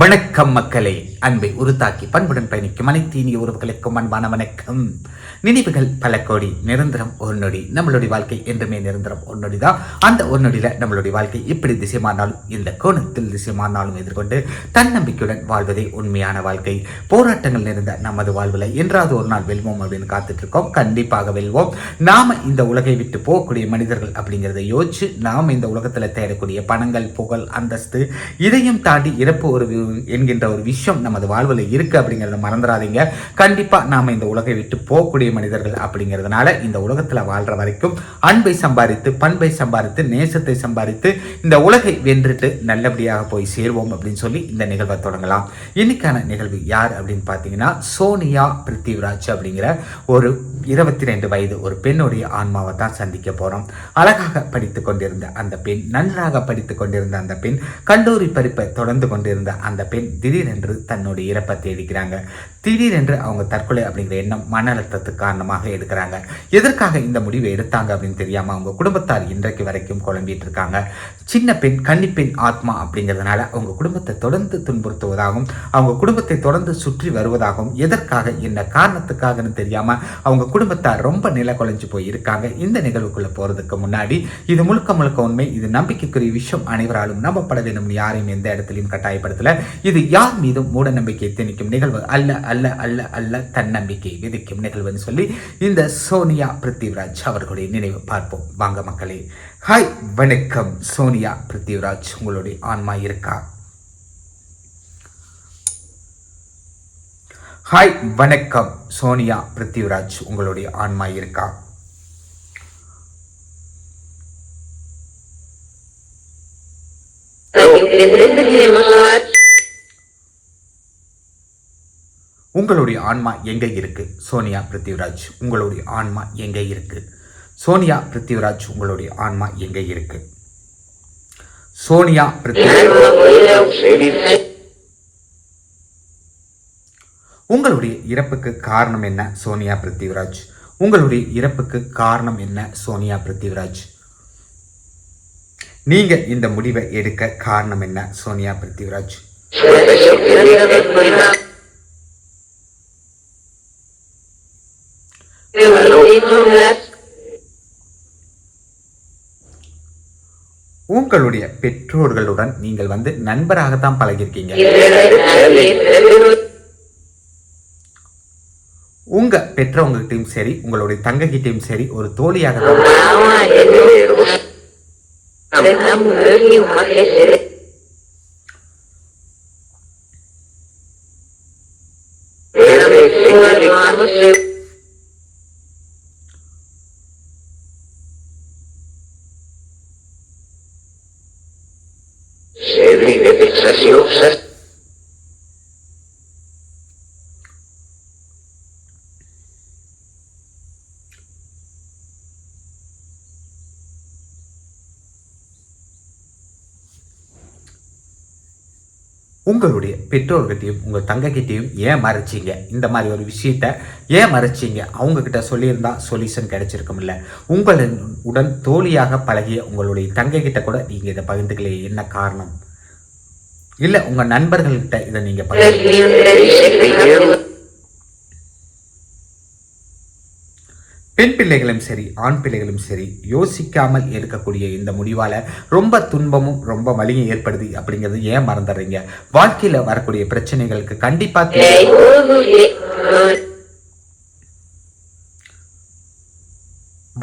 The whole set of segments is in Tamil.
வணக்கம் மக்களே. அன்பை உருத்தாக்கி பண்புடன் பயணிக்கும் அனைத்து இனிய உறவுகளுக்கும் அன்பான வணக்கம். நினைவுகள் பல கோடி நிரந்தரம் ஒரு நொடி. நம்மளுடைய வாழ்க்கை என்றுமே நிரந்தரம் ஒரு நொடி தான் அந்த ஒரு நொடியில நம்மளுடைய வாழ்க்கை எப்படி திசைமானாலும் இந்த கோணத்தில் திசைமானாலும் எதிர்கொண்டு தன்னம்பிக்கையுடன் வாழ்வதே உண்மையான வாழ்க்கை. போராட்டங்கள் நிறைந்த நமது வாழ்வில் என்றாவது ஒரு நாள் வெல்வோம் அப்படின்னு காத்துட்டு இருக்கோம் கண்டிப்பாக வெல்வோம். நாம இந்த உலகை விட்டு போகக்கூடிய மனிதர்கள் அப்படிங்கிறத யோசிச்சு நாம இந்த உலகத்தில் தேடக்கூடிய பணங்கள் புகழ் அந்தஸ்து இதையும் தாண்டி இறப்பு ஒரு என்கின்ற ஒரு விஷயம் நமது வாழ்வில் இருக்குது அப்படிங்கிறத மறந்துடாதீங்க கண்டிப்பாக நாம் இந்த உலகை விட்டு போகக்கூடிய மனிதர்கள் அப்படிங்கிறதுனால இந்த உலகத்தில் வாழ்கிற வரைக்கும் அன்பை சம்பாதித்து பண்பை சம்பாதித்து நேசத்தை சம்பாதித்து இந்த உலகை வென்றுட்டு நல்லபடியாக போய் சேர்வோம் அப்படின்னு சொல்லி இந்த நிகழ்வை தொடங்கலாம். இன்னைக்கான நிகழ்வு யார் அப்படின்னு பார்த்தீங்கன்னா சோனியா பிருத்திவிராஜ் அப்படிங்கிற ஒரு இருபத்தி ரெண்டு வயது ஒரு பெண்ணுடைய ஆன்மாவை தான் சந்திக்க போகிறோம் அழகாக படித்து கொண்டிருந்த அந்த பெண் நன்றாக படித்து கொண்டிருந்த அந்த பெண் கல்லூரி படிப்பை தொடர்ந்து கொண்டிருந்த அந்த அந்த பெண் திடீரென்று தன்னுடைய இறப்பை தேடிக்கிறாங்க. திடீரென்று அவங்க தற்கொலை அப்படிங்கிற எண்ணம் மன அழுத்தத்துக்கு காரணமாக எடுக்கிறாங்க. எதற்காக இந்த முடிவை எடுத்தாங்க அப்படின்னு தெரியாம அவங்க குடும்பத்தார் இன்றைக்கு வரைக்கும் குழம்பிட்டு இருக்காங்க. சின்ன பெண் கன்னிப்பெண் ஆத்மா அப்படிங்கிறதுனால அவங்க குடும்பத்தை தொடர்ந்து துன்புறுத்துவதாகவும் அவங்க குடும்பத்தை தொடர்ந்து சுற்றி வருவதாகவும் எதற்காக என்ன காரணத்துக்காகன்னு தெரியாம அவங்க குடும்பத்தார் ரொம்ப நில குலைஞ்சு போய் இருக்காங்க. இந்த நிகழ்வுக்குள்ள போறதுக்கு முன்னாடி இது முழுக்க முழுக்க உண்மை. இது நம்பிக்கைக்குரிய விஷயம். அனைவராலும் நம்பப்பட வேண்டும் யாரையும் எந்த இடத்துலையும் கட்டாயப்படுத்தல. இது யார் மீதும் மூட நம்பிக்கை திணிக்கும் நிகழ்வு அல்ல. அல்ல அல்ல அல்ல தன்னம்பிக்கை விதிக்கும் நிகழ்வுன்னு சொல்லி இந்த சோனியா பிருத்திவிராஜ் அவர்களுடைய நினைவு பார்ப்போம். வாங்க மக்களே. ஹாய் வணக்கம். சோனியா பிருத்திவிராஜ் உங்களுடைய ஆன்மா இருக்கா? ஹாய் வணக்கம். சோனியா பிருத்திவிராஜ் உங்களுடைய ஆன்மா இருக்கா? Thank you. உங்களுடைய ஆன்மா எங்கே இருக்கு? சோனியா பிருத்திவிராஜ் உங்களுடைய ஆன்மா எங்கே இருக்கு? சோனியா பிருத்திவிராஜ் உங்களுடைய ஆன்மா எங்கே இருக்கு? சோனியா பிருத்திவிராஜ். உங்களுடைய இறப்புக்கு காரணம் என்ன சோனியா பிருத்திவிராஜ்? உங்களுடைய இறப்புக்கு காரணம் என்ன சோனியா பிருத்திவிராஜ்? நீங்க இந்த முடிவை எடுக்க காரணம் என்ன சோனியா பிருத்திவிராஜ்? உங்களுடைய பெற்றோர்களுடன் நீங்கள் வந்து நண்பராகத்தான் பழகிருக்கீங்க உங்க பெற்றவங்ககிட்டயும் சரி உங்களுடைய தங்ககிட்டயும் சரி ஒரு தோழியாக தான் உங்களுடைய பெற்றோர்கிட்டையும் உங்கள் தங்கக்கிட்டையும் ஏன் மறைச்சீங்க? இந்த மாதிரி ஒரு விஷயத்த ஏன் மறைச்சீங்க? அவங்க கிட்ட சொல்லியிருந்தா சொல்யூஷன் கிடைச்சிருக்கும்ல உங்களின் உடன் தோழியாக பழகிய உங்களுடைய தங்கக்கிட்ட கூட நீங்கள் இதை பகிர்ந்துக்கலையே. என்ன காரணம்? இல்லை உங்கள் நண்பர்கள்கிட்ட இதை பகிர்ந்து பெண் பிள்ளைகளும் சரி ஆண் பிள்ளைகளும் சரி யோசிக்காமல் எடுக்கக்கூடிய இந்த முடிவால ரொம்ப துன்பமும் ரொம்ப வலியும் ஏற்படுது அப்படிங்கிறது ஏன் மறந்துடுறீங்க? வாழ்க்கையில வரக்கூடிய பிரச்சனைகளுக்கு கண்டிப்பா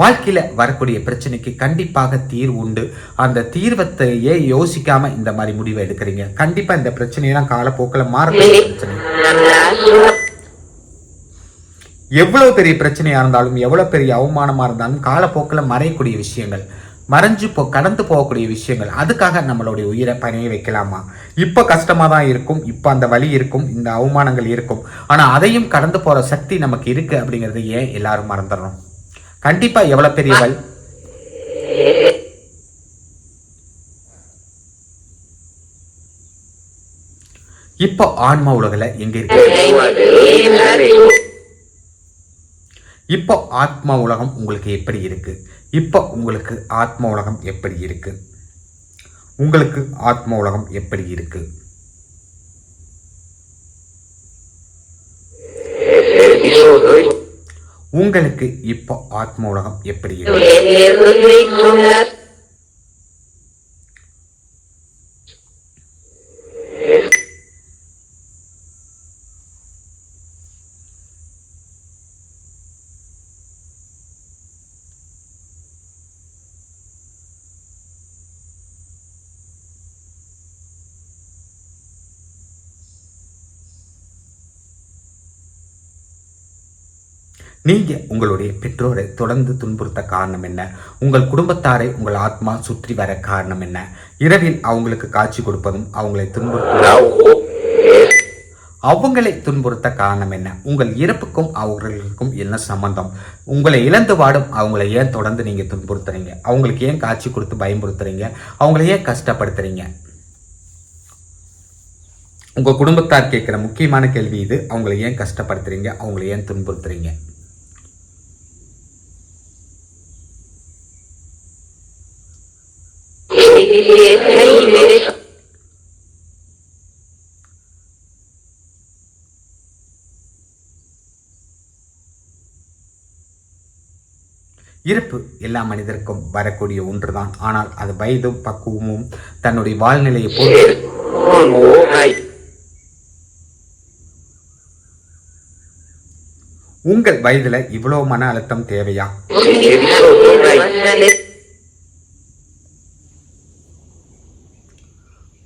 வாழ்க்கையில வரக்கூடிய பிரச்சனைக்கு கண்டிப்பாக தீர்வு உண்டு. அந்த தீர்வத்தையே யோசிக்காம இந்த மாதிரி முடிவை எடுக்கிறீங்க. கண்டிப்பா இந்த பிரச்சனையெல்லாம் காலப்போக்கில் மாறக்கூடிய பிரச்சனை. எவ்வளவு பெரிய பிரச்சனையா இருந்தாலும் எவ்வளவு பெரிய அவமானமா இருந்தாலும் காலப்போக்கில் மறையக்கூடிய விஷயங்கள் மறைஞ்சு போ கடந்து போகக்கூடிய விஷயங்கள் அதுக்காக நம்மளுடைய உயிரை பணைய வைக்கலாமா? இப்போ கஷ்டமா தான் இருக்கும் இப்போ அந்த வலி இருக்கும் இந்த அவமானங்கள் இருக்கும். ஆனா அதையும் கடந்து போற சக்தி நமக்கு இருக்கு அப்படிங்கறது ஏன் எல்லாரும் மறந்துடுறோம்? கண்டிப்பா எவ்வளவு பெரியவள் இப்போ ஆன்மா உலகில் எங்க இருக்கு? இப்போ ஆத்மா உலகம் உங்களுக்கு எப்படி இருக்கு? இப்போ உங்களுக்கு ஆத்மா உலகம் எப்படி இருக்கு? உங்களுக்கு ஆத்மா உலகம் எப்படி இருக்கு? உங்களுக்கு இப்போ ஆத்ம உலகம் எப்படி இருக்கு நீங்கள் உங்களுடைய பெற்றோரை தொடர்ந்து துன்புறுத்த காரணம் என்ன? உங்கள் குடும்பத்தாரை உங்கள் ஆத்மா சுற்றி வர காரணம் என்ன? இரவில் அவங்களுக்கு காட்சி கொடுப்பதும் அவங்களை துன்புறுத்த அவங்களை துன்புறுத்த காரணம் என்ன? உங்கள் இறப்புக்கும் அவர்களுக்கும் என்ன சம்பந்தம்? உங்களை இழந்து வாடும் அவங்கள ஏன் தொடர்ந்து நீங்கள் துன்புறுத்துறீங்க? அவங்களுக்கு ஏன் காட்சி கொடுத்து பயன்படுத்துறீங்க அவங்கள ஏன் கஷ்டப்படுத்துறீங்க? உங்கள் குடும்பத்தார் கேட்குற முக்கியமான கேள்வி இது. அவங்கள ஏன் கஷ்டப்படுத்துறீங்க? அவங்கள ஏன் துன்புறுத்துறீங்க? இருப்பு எல்லா மனிதருக்கும் வரக்கூடிய ஒன்றுதான். ஆனால் அது வயதும் பக்குவமும் தன்னுடைய வாழ்நிலையை போட்டு உங்கள் வயதுல இவ்வளவு மன அழுத்தம் தேவையா?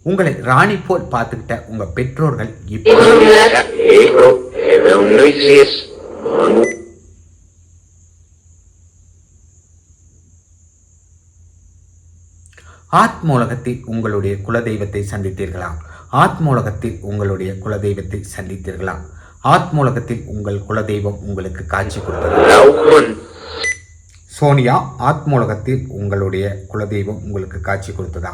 உங்களை ராணி போல் பார்த்துக்கிட்ட உங்க பெற்றோர்கள் இப்போ ஆத்மூலகத்தில் உங்களுடைய குலதெய்வத்தை சந்தித்தீர்களா? ஆத்மூலகத்தில் உங்களுடைய குலதெய்வத்தை சந்தித்தீர்களா? ஆத்மூலகத்தில் உங்கள் குலதெய்வம் உங்களுக்கு காட்சி கொடுத்தது. சோனியா ஆத்மூலகத்தில் உங்களுடைய குலதெய்வம் உங்களுக்கு காட்சி கொடுத்ததா?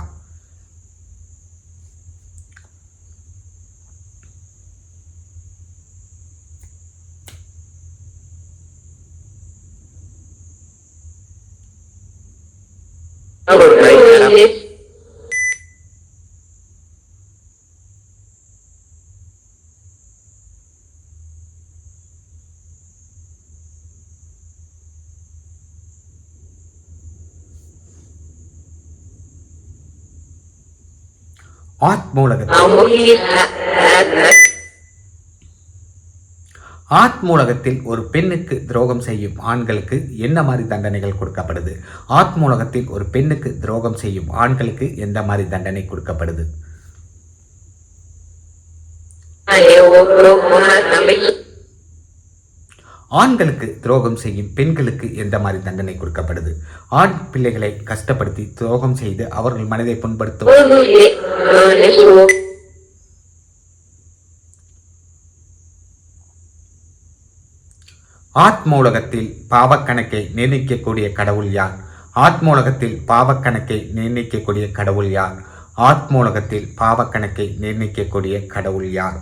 ஆத்மூலகத்தில் ஆத்மூலகத்தில் ஒரு பெண்ணுக்கு துரோகம் செய்யும் ஆண்களுக்கு என்ன மாதிரி தண்டனைகள் கொடுக்கப்படுது? ஆத்மூலகத்தில் ஒரு பெண்ணுக்கு துரோகம் செய்யும் ஆண்களுக்கு எந்த மாதிரி தண்டனை கொடுக்கப்படுது? ஆண்களுக்கு துரோகம் செய்யும் பெண்களுக்கு எந்த மாதிரி தண்டனை கொடுக்கப்படுது. ஆண் பிள்ளைகளை கஷ்டப்படுத்தி துரோகம் செய்து அவர்கள் மனதை புண்படுத்தும் ஆத்மூலகத்தில் பாவக்கணக்கை நிர்ணயிக்கக்கூடிய கடவுள் யார்? ஆத்மூலகத்தில் பாவக்கணக்கை நிர்ணயிக்கக்கூடிய கடவுள் யார்? ஆத்மூலகத்தில் பாவக்கணக்கை நிர்ணயிக்கக்கூடிய கடவுள் யார்?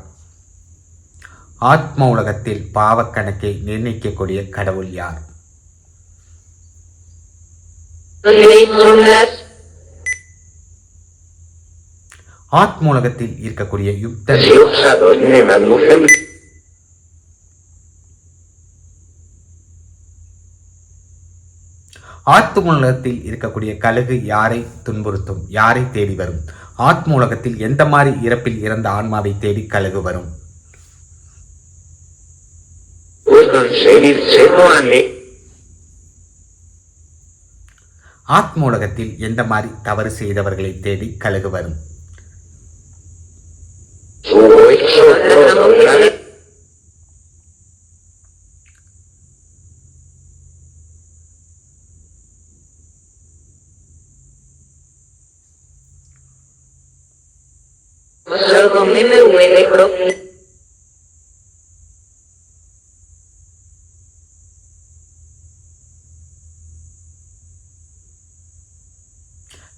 ஆத்ம உலகத்தில் பாவக்கணக்கை நிர்ணயிக்கக்கூடிய கடவுள் யார்? ஆத்மூலகத்தில் இருக்கக்கூடிய யுக்த ஆத்மூலகத்தில் இருக்கக்கூடிய கழுகு யாரை துன்புறுத்தும்? யாரை தேடி வரும்? ஆத்மூலகத்தில் எந்த மாதிரி இறப்பில் இறந்த ஆன்மாவை தேடி கழுகு வரும்? ஆத்மூலகத்தில் எந்த மாதிரி தவறு செய்தவர்களை தேடி கழுகு வரும்?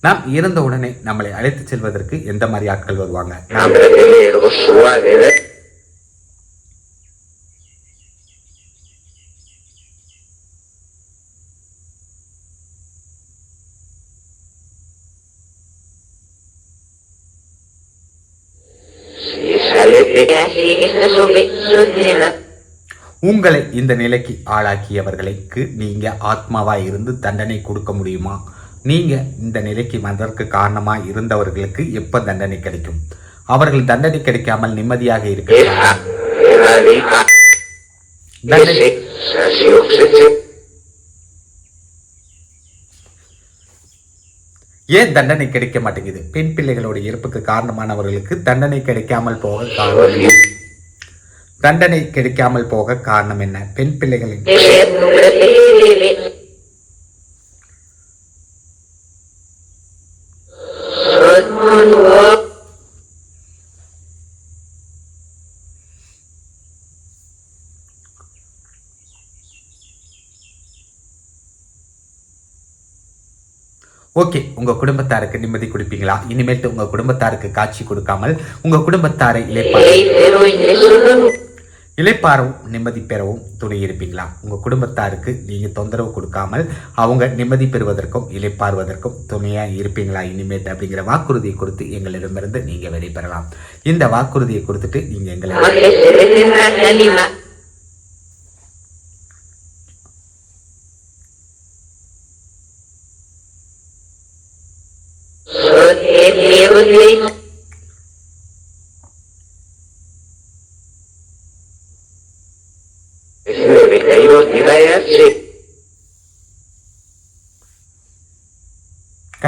நாம் இறந்த உடனே நம்மளை அழைத்து செல்வதற்கு எந்த மாதிரி ஆட்கள் வருவாங்க? நாம் உங்களை இந்த நிலைக்கு ஆளாக்கியவர்களுக்கு நீங்க ஆத்மாவா இருந்து தண்டனை கொடுக்க முடியுமா? நீங்க இந்த நிலைக்கு வந்ததற்கு காரணமா இருந்தவர்களுக்கு எப்ப தண்டனை கிடைக்கும்? அவர்கள் தண்டனை கிடைக்காமல் நிம்மதியாக இருக்க. ஏன் தண்டனை கிடைக்க மாட்டேங்குது? பெண் பிள்ளைகளோட இறப்புக்கு காரணமானவர்களுக்கு தண்டனை கிடைக்காமல் போக காரணம்? தண்டனை கிடைக்காமல் போக காரணம் என்ன? பெண் பிள்ளைகளின் ஓகே உங்க குடும்பத்தாருக்கு நிம்மதி கொடுப்பீங்களா? இனிமேட்டு உங்க குடும்பத்தாருக்கு காட்சி கொடுக்காமல் உங்க குடும்பத்தாரை இழைப்பார இழைப்பாரவும் நிம்மதி பெறவும் துணை இருப்பீங்களா? உங்க குடும்பத்தாருக்கு நீங்க தொந்தரவு கொடுக்காமல் அவங்க நிம்மதி பெறுவதற்கும் இழைப்பாறுவதற்கும் துணையா இருப்பீங்களா? இனிமேட்டு அப்படிங்கிற வாக்குறுதியை கொடுத்து எங்களிடமிருந்து நீங்க வெளிப்பெறலாம். இந்த வாக்குறுதியை கொடுத்துட்டு நீங்க எங்களை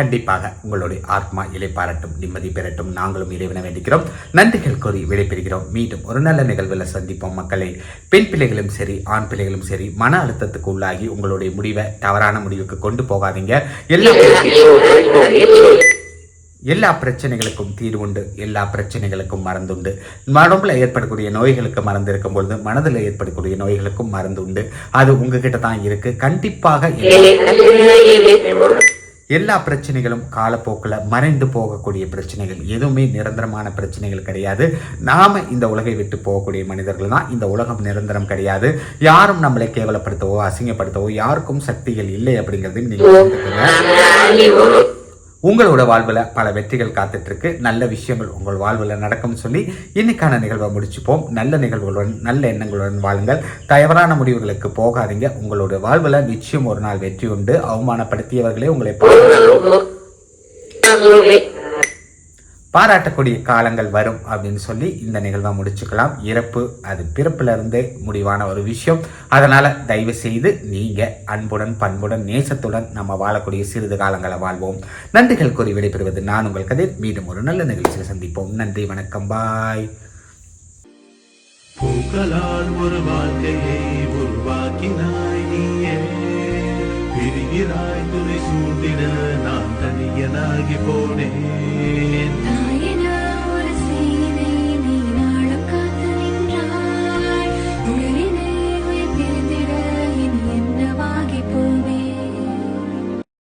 கண்டிப்பாக உங்களுடைய ஆத்மா இலை பாராட்டும் நிம்மதி பெறட்டும். நாங்களும் இறைவனை வேண்டிக்கிறோம். நன்றிகள் கூறி விடைபெறுகிறோம். மீண்டும் ஒரு நல்ல நிகழ்வில் சந்திப்போம் மக்களை. பெண் பிள்ளைகளும் சரி ஆண் பிள்ளைகளும் சரி மன அழுத்தத்துக்கு உள்ளாகி உங்களுடைய முடிவை தவறான முடிவுக்கு கொண்டு போகாதீங்க. எல்லா எல்லா பிரச்சனைகளுக்கும் தீர்வுண்டு எல்லா பிரச்சனைகளுக்கும் மருந்துண்டு உடம்புல ஏற்படக்கூடிய நோய்களுக்கு மறந்து இருக்கும் பொழுது மனதில் ஏற்படக்கூடிய நோய்களுக்கும் மருந்து உண்டு. அது உங்ககிட்ட தான் இருக்கு. கண்டிப்பாக எல்லா- பிரச்சனைகளும் காலப்போக்கில் மறைந்து போகக்கூடிய பிரச்சனைகள். எதுவுமே நிரந்தரமான பிரச்சனைகள் கிடையாது. நாம இந்த உலகை விட்டு போகக்கூடிய மனிதர்கள் தான். இந்த உலகம் நிரந்தரம் கிடையாது. யாரும் நம்மளை கேவலப்படுத்தவோ அசிங்கப்படுத்தவோ யாருக்கும் சக்திகள் இல்லை அப்படிங்கிறதையும் நீங்க புரிந்துக்கங்க. உங்களோட வாழ்வில் பல வெற்றிகள் காத்துட்ருக்கு. நல்ல விஷயங்கள் உங்கள் வாழ்வில் நடக்கும்னு சொல்லி இன்னைக்கான நிகழ்வை முடிச்சுப்போம். நல்ல நிகழ்வுகளுடன் நல்ல எண்ணங்களுடன் வாழுங்கள். தவறான முடிவுகளுக்கு போகாதீங்க. உங்களோட வாழ்வில் நிச்சயம் ஒரு நாள் வெற்றி உண்டு. அவமானப்படுத்தியவர்களே உங்களை பாராட்டு- பாராட்டக்கூடிய காலங்கள் வரும் அப்படின்னு சொல்லி இந்த நிகழ்வை முடிச்சுக்கலாம். இறப்பு அது பிறப்பிலிருந்து முடிவான ஒரு விஷயம். அதனால தயவு செய்து நீங்க அன்புடன் பண்புடன் நேசத்துடன் நம்ம வாழக்கூடிய சிறிது காலங்களை வாழ்வோம். நன்றிகள் கூறி விடைபெறுவது நான் உங்கள் கதிர். மீண்டும் ஒரு நல்ல நிகழ்ச்சியில் சந்திப்போம். நன்றி வணக்கம். பாய். பூக்களால் ஒரு வாழ்க்கையை உருவாக்கினாய் நீயே. பிரிகிறாய் துணை சூழ்ந்திட நான் தனியனாகி போனேன்.